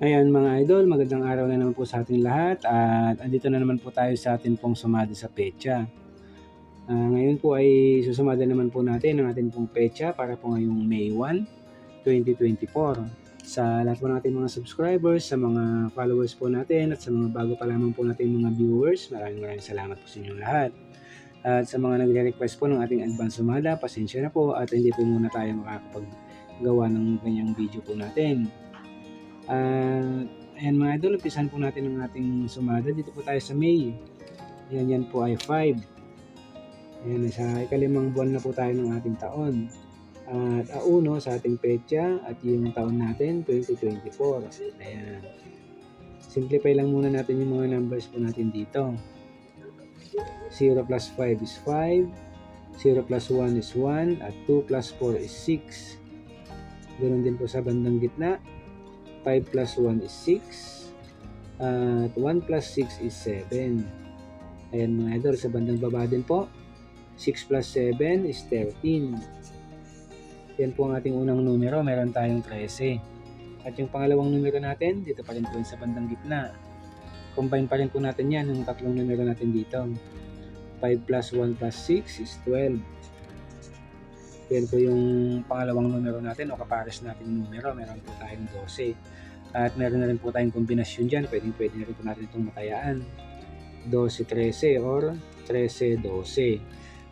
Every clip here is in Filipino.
Ayan mga idol, magandang araw na naman po sa ating lahat at andito na naman po tayo sa atin pong sumada sa pecha. Ah, ngayon po ay susumada naman po natin ang ating pong pecha para po ngayong May 1, 2024. Sa lahat po natin mga subscribers, sa mga followers po natin at sa mga bago pa lamang po natin mga viewers, maraming maraming salamat po sa inyong lahat. At sa mga nagre-request po ng ating advance sumada, pasensya na po at hindi po muna tayo makakapaggawa ng ganyang video po natin. At ayan mga idol, umpisan po natin ang ating sumada. Dito po tayo sa May. Yan, yan po ay 5. Ayan, sa ikalimang buwan na po tayo ng ating taon. At auno sa ating petsa at yung taon natin, 2024. Ayan. Simplify lang muna natin yung mga numbers po natin dito. 0 plus 5 is 5. 0 plus 1 is 1. At 2 plus 4 is 6. Ganun din po sa bandang gitna. 5 plus 1 is 6. At 1 plus 6 is 7. Ayan mga idol, sa bandang baba din po. 6 plus 7 is 13. Yan po ang ating unang numero, meron tayong 13. At yung pangalawang numero natin, dito pa rin po sa bandang gitna. Combine pa rin po natin yan, yung tatlong numero natin dito. 5 plus 1 plus 6 is 12. Yan po yung pangalawang numero natin o kapares natin numero. Meron po tayong 12. At meron na rin po tayong kombinasyon dyan. Pwedeng pwede na rin po natin itong matayaan. 12-13 or 13-12.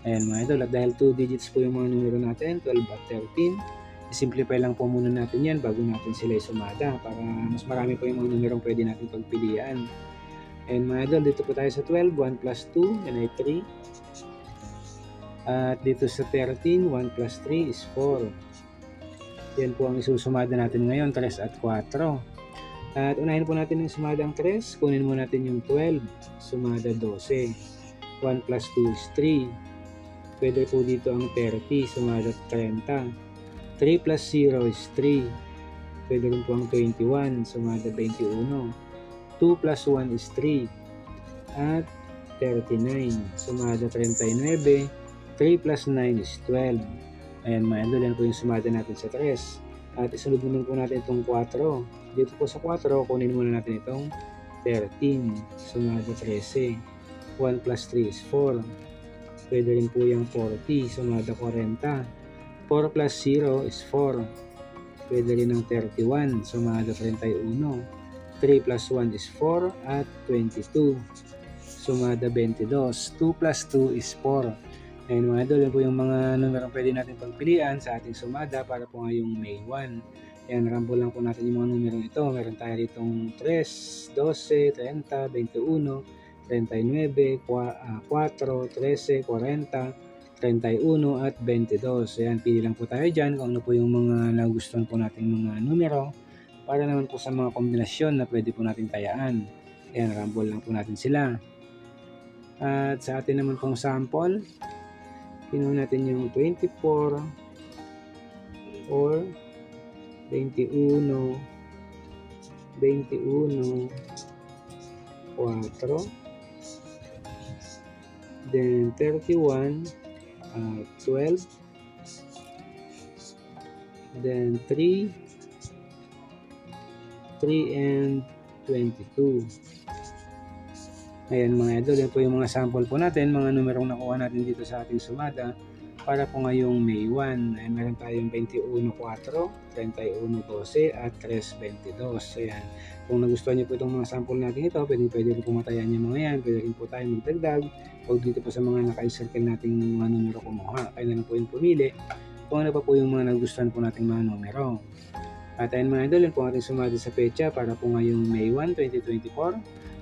Ayan mga idol. At dahil 2 digits po yung mga numero natin, 12 at 13, simplify lang po muna natin yan bago natin sila isumada para mas marami po yung mga numerong pwede natin pagpilian. And mga idol, dito po tayo sa 12, 1 plus 2, yan ay 3. At dito sa 13, 1 plus 3 is 4. Yan po ang isusumada natin ngayon, 3 at 4. At unahin po natin yung sumada ang 3. Kunin mo natin yung 12. Sumada 12. 1 plus 2 is 3. Pwede po dito ang 30. Sumada 30. 3 plus 0 is 3. Pwede rin po ang 21. Sumada 21. 2 plus 1 is 3. At 39. Sumada 39. 3 plus 9 is 12. Ayan mga idol, po yung sumada natin sa 3. At isunod naman po natin itong 4. Dito po sa 4, kunin muna natin itong 13. Sumada 13. 1 plus 3 is 4. Pwede rin po yung 40. Sumada 40. 4 plus 0 is 4. Pwede rin ng 31. Sumada 31. 3 plus 1 is 4 at 22. Sumada 22. 2 plus 2 is 4. Ayan mga idol, yan po yung mga numerong pwede natin pagpilian sa ating sumada para po ngayong May 1. Ayan, rambo lang po natin yung mga numerong ito. Meron tayo ditong 3, 12, 30, 21, 39, 4, 13, 40, 31 at 22. Ayan, pili lang po tayo dyan kung ano po yung mga nagustuhan po nating mga numero para naman po sa mga kombinasyon na pwede po natin tayaan. Ayan, rumble lang po natin sila. At sa atin naman pong sample, kinuha natin yung 24 or 21 21 4 then 31 uh, 12 then 3 3 and 22 Ayan mga idol, yan po yung mga sample po natin, mga numerong nakuha natin dito sa ating sumada para po ngayong May 1. Ayan, meron tayong 21.4, 31.12 at 3.22. Ayan. Kung nagustuhan niyo po itong mga sample natin ito, pwede, pwede rin pumatayan yung mga yan. Pwede rin po tayo magdagdag. Huwag dito po sa mga naka-circle nating mga numero kumuha. Kaya na lang po yung pumili kung ano pa po yung mga nagustuhan po nating mga numero. At ayun mga idol, yun po ating sumada sa pecha para po ngayong May 1, 2024.